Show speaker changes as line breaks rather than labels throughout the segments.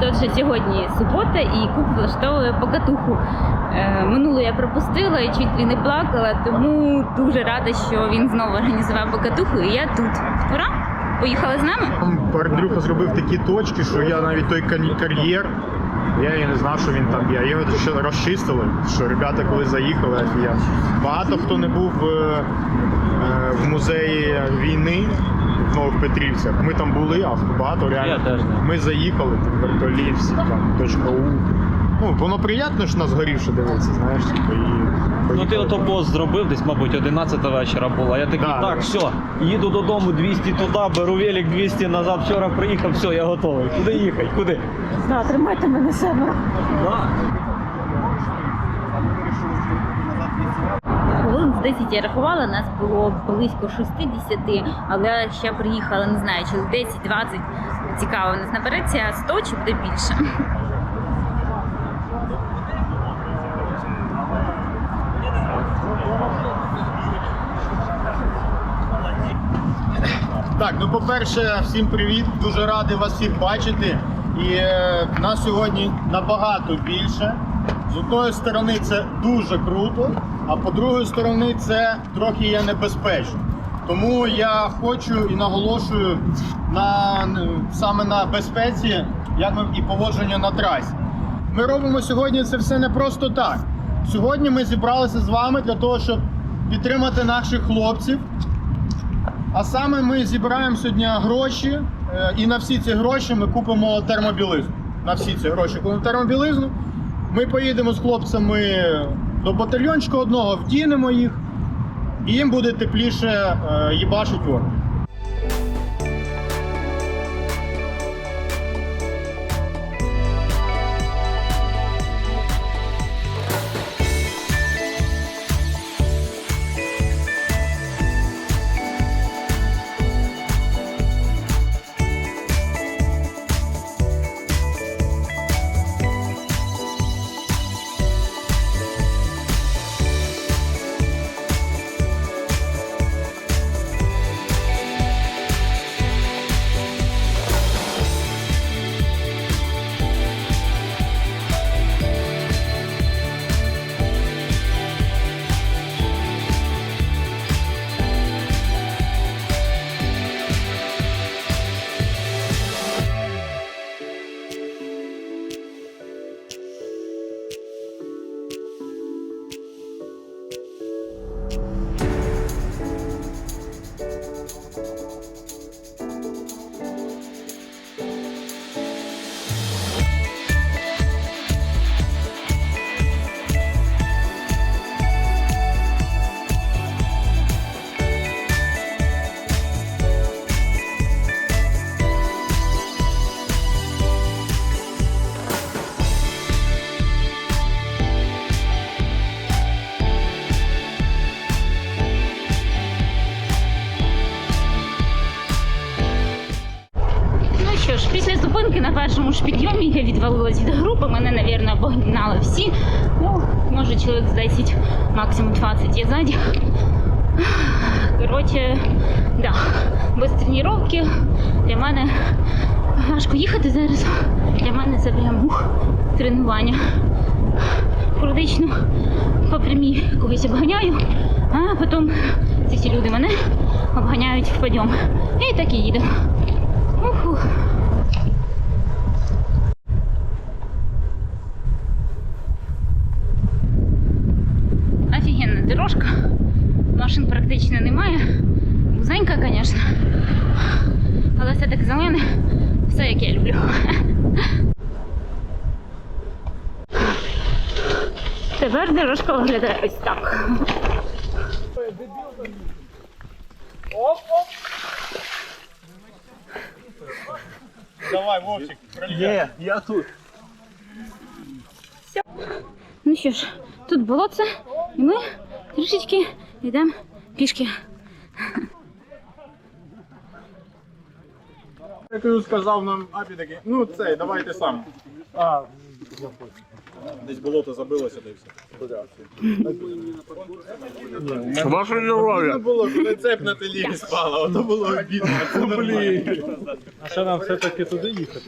Тож сьогодні субота і куб влаштовує покатуху. Е, Минулу я пропустила і чуть ли не плакала, тому дуже рада, що він знову організував покатуху, і я тут. Ура! Поїхали з нами?
Андрюха зробив такі точки, що я навіть той кар'єр, я і не знав, що він там є. Його ще розчистили, що ребята, коли заїхали, офігенно. Багато хто не був е, е, в музеї війни в Нових Петрівцях. Ми там були, а багато реально.
Я теж не.
Ми заїхали, там вертоліт, там, точка У. Ну, воно приємно ж на згорівше дивитися, знаєш, типу, і
Ну ти ото пост зробив, десь, мабуть, 11 вечора було. Я такий,
Да,
так,
да.
все, їду додому 200 туди, беру велик 200 назад, вчора приїхав, все, я готовий. Куди їхати? Куди?
Да, тримайте мене семеро.
Да.
Хвилин з 10 я рахувала, нас було близько 60, але ще приїхала, не знаю, чи 10-20. Цікаво, нас набереться 100 чи буде більше.
Так, ну по-перше, всім привіт. Дуже радий вас всіх бачити. І е, нас сьогодні набагато більше. З одної сторони, це дуже круто, а по другої сторони, це трохи є небезпечно. Тому я хочу і наголошую на саме на безпеці, як і поводження на трасі. Ми робимо сьогодні це все не просто так. Сьогодні ми зібралися з вами для того, щоб підтримати наших хлопців, а саме ми зібраємо сьогодні гроші, е, і на всі ці гроші ми купимо термобілизну. На всі ці гроші купимо термобілизну. Ми поїдемо з хлопцями до батальйончика одного, вдінемо їх, і їм буде тепліше е, їбашить ворог.
Зупинки на першому ж підйомі я відвалилась від групи. Мене, напевно, обогнали всі. Ну, може, чоловік з 10, максимум 20 є ззаді. Коротше, да, без тренування для мене важко їхати зараз. Для мене це прям ух, тренування. Практично по прямій когось обганяю, а потім ці всі люди мене обганяють в підйом. І так і їду. Уху. Офігенна дорожка. Машин практично немає. Вузенька, звісно. Але все так зелене. Все як я люблю. Тепер виглядає ось так.
Давай, Вовчик,
Є, я тут.
Ну що ж, тут болотце, і ми трішечки йдемо пішки.
Як сказав нам Апі такий, ну цей, давайте сам. А,
Десь болото забилося, та й все.
Ваше
Не було, коли цеп на телі спала, воно було обідно.
А що нам все-таки туди їхати?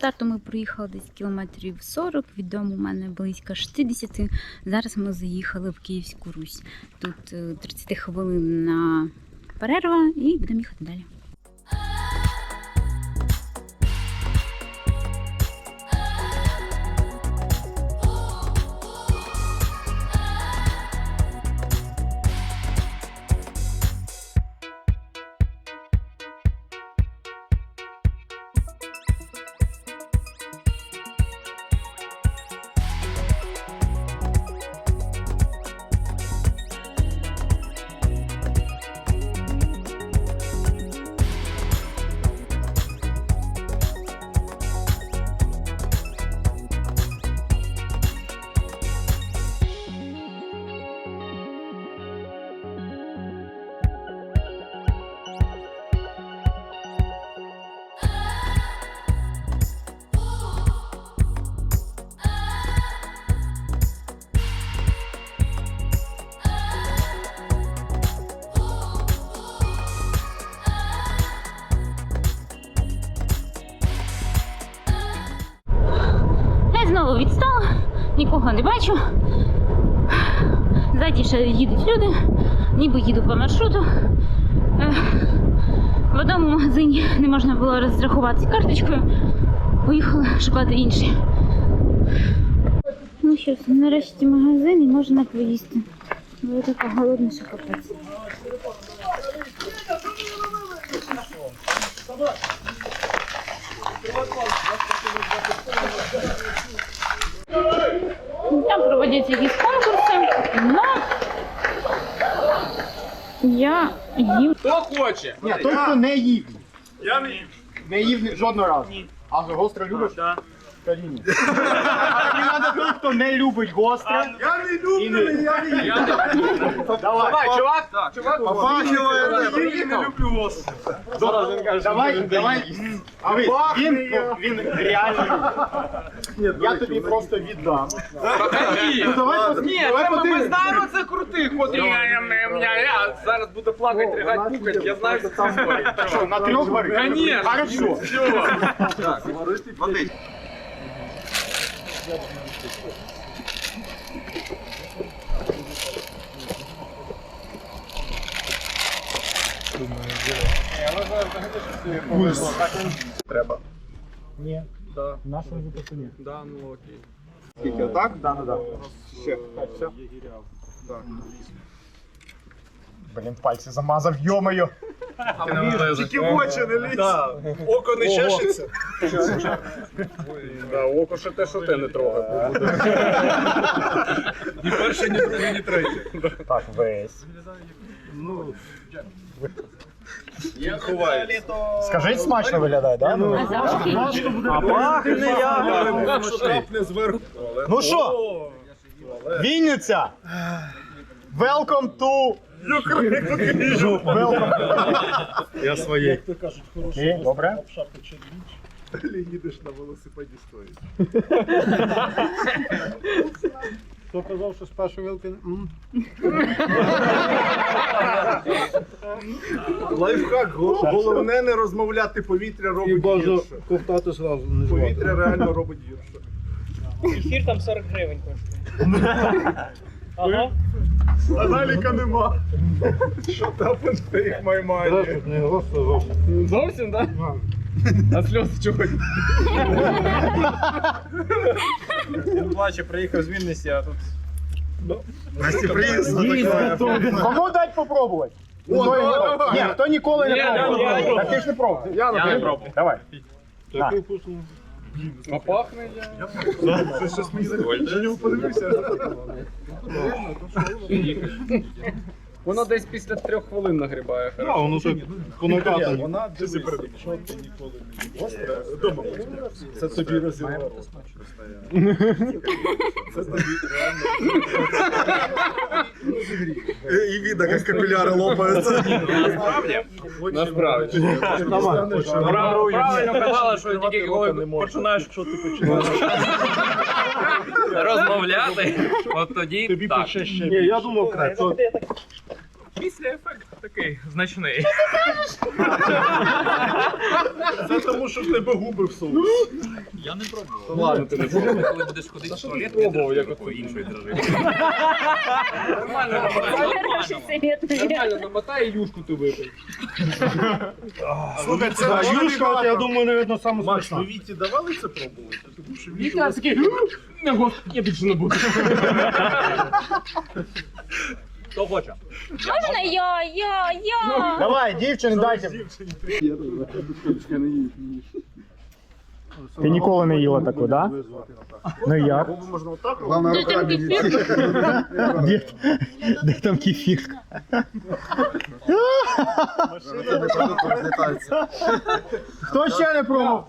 Старту ми проїхали десь кілометрів 40, від дому у мене близько 60. Зараз ми заїхали в Київську Русь. Тут 30 хвилин на перерва і будемо їхати далі. Знову відстала, нікого не бачу. Ззаді ще їдуть люди, ніби їду по маршруту. Е, В одному магазині не можна було розрахуватися карточкою. Поїхала шукати інші. Ну що, нарешті магазин і можна поїсти. Бо я така голодна, що капець. Там проводяться якісь конкурси, але я їм
Хто хоче?
Ні, той, хто не їв.
Я не їм.
Не їв жодного разу. А гостре любиш? Так. Тоді ні. А Мені треба той, хто не любить гостре.
Я не
не-
люблю, я не їм.
Давай,
чувак. Чувак,
Попахиває,
я не
приїхав.
люблю вас.
Давай, давай. Дивись, він, він реально. Я тобі просто віддам. Ну давай пос-
Ні,
давай
ми, ми
подивимось.
знаємо це крутих. От я, я, я, я зараз буду плакати, ригати, пукати. Я знаю, що це
Що, на трьох горить?
Конечно.
Хорошо.
Треба.
Ні,
Да.
в нашому випадку ні.
Да, ну окей.
Скільки, так? Да, да, да. Ще. Все. Блін, пальці замазав, йомою.
Тільки в очі не лізь. Око не чешеться. Да, око ще те, що ти не трогай. Ні перше, ні друге, ні третє.
Так, весь.
Ховаю.
Скажіть, смачно виглядає, да? Ну,
а
пахне ягодами.
Так, що капне зверху.
ну що, Вінниця! Welcome to Welcome.
Я своєї.
Окей, добре.
Їдеш на велосипеді стоїть.
Хто казав, що спершу вилки? М.
Лайфхак. Го- Головне не розмовляти. Повітря
І
робить
бажа
гірше.
ковтати зразу не жувати.
Повітря реально робить гірше.
Ефір там 40 гривень коштує. Ага.
Аналіка нема. Що там їх маймає?
Зрештою, не гостро зовсім.
Зовсім, так? А сльози чого?
Він плаче, приїхав з Вінниці, а тут
Насті приїзд.
Кому дать попробувати?
О,
Хто
давай,
ніколи-
давай.
Ні, хто ніколи не
я-
пробував. Так ти ж не пробував.
Я
Я не пробую.
Давай.
Такий вкусний.
А пахне я. Це щось мені закольте. Я нього подивився.
Воно десь після трьох хвилин нагрібає.
А, воно так по накатанню.
Вона перед. Ти ніколи не їв? Гостре? Дома. Це тобі розірвало. Це тобі реально. І видно, як капіляри лопаються.
Насправді. Правильно казала, що тільки коли починаєш
що ти починаєш.
розмовляти, от тоді
Тобі
так.
пече ще. Ні, я думав, то
Після ефект такий значний.
Це тому, що в тебе губи в соус.
Ладно, ти не пробував.
Коли будеш ходити в туалет,
пробував, як
такої іншої держи. Нормально,
Хороший совет.
Нормально, намотай і юшку ти випий.
Слухай, це юшка, от, я думаю, навіть саме Маш, смачна. ви Віті давали це пробувати? Тому що Віті
Вітя такий, не я більше не буду.
Хто хоче?
Можна я, я, я.
Давай, дівчини, дайте. Ти ніколи не їла таку, да? Ну і як?
Можна отак
Ти там кефір?
Де, де там кефір? Хто ще не пробував?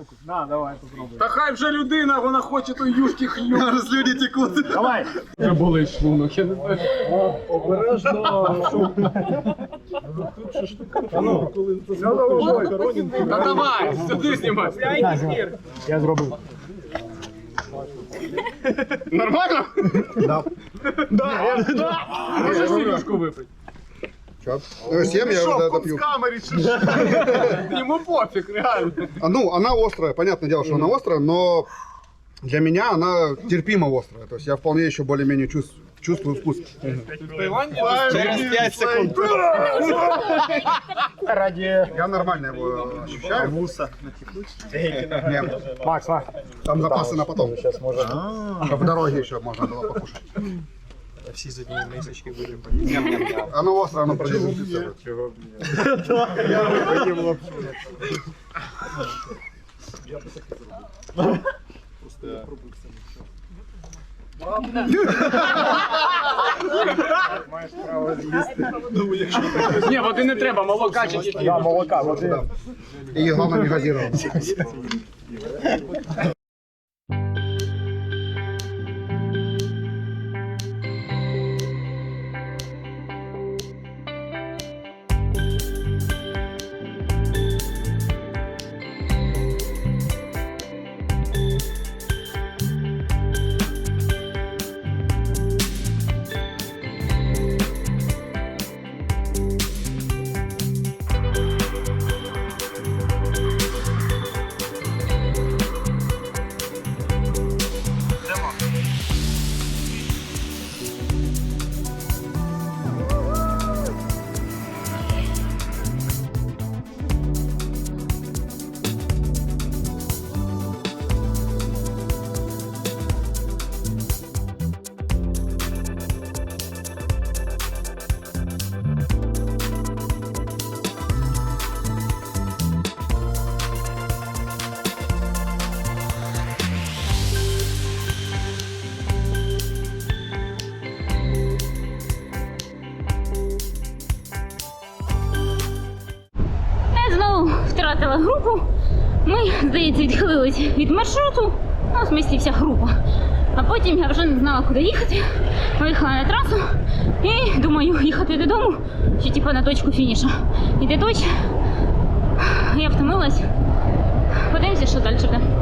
Та хай вже людина, вона хоче той юшки хлюб. Зараз люди текуть.
Давай.
Вже болить шлунок, я не знаю. Та давай, сюди знімай.
Я зробив.
Нормально? Да. Да, да. Можеш цю Чё? Ну,
Съем, я уже допью.
Ему пофиг, реально.
А, Ну, она острая, понятное дело, что она острая, но для меня она терпимо острая. То есть я вполне еще более-менее чувств- чувствую вкус.
Через 5 секунд. Раді
Я нормально его ощущаю.
вуса.
Нет,
Макс, Макс.
там запасы на потом.
Сейчас може.
Чтобы в дороге еще можно было покушать.
Всі з однієї мисочки будемо.
Оно острое, оно продержится.
Ні, Води не треба, молока чи тільки.
Да, молока, води.
І главное не газировано.
Втратила групу. Ми, здається, відхилились від маршруту. Ну, змістився група. А потім я вже не знала, куди їхати. Виїхала на трасу і думаю, їхати додому, чи типу на точку фінішу. Іде дощ. Я втомилась. Подивимося, що далі буде.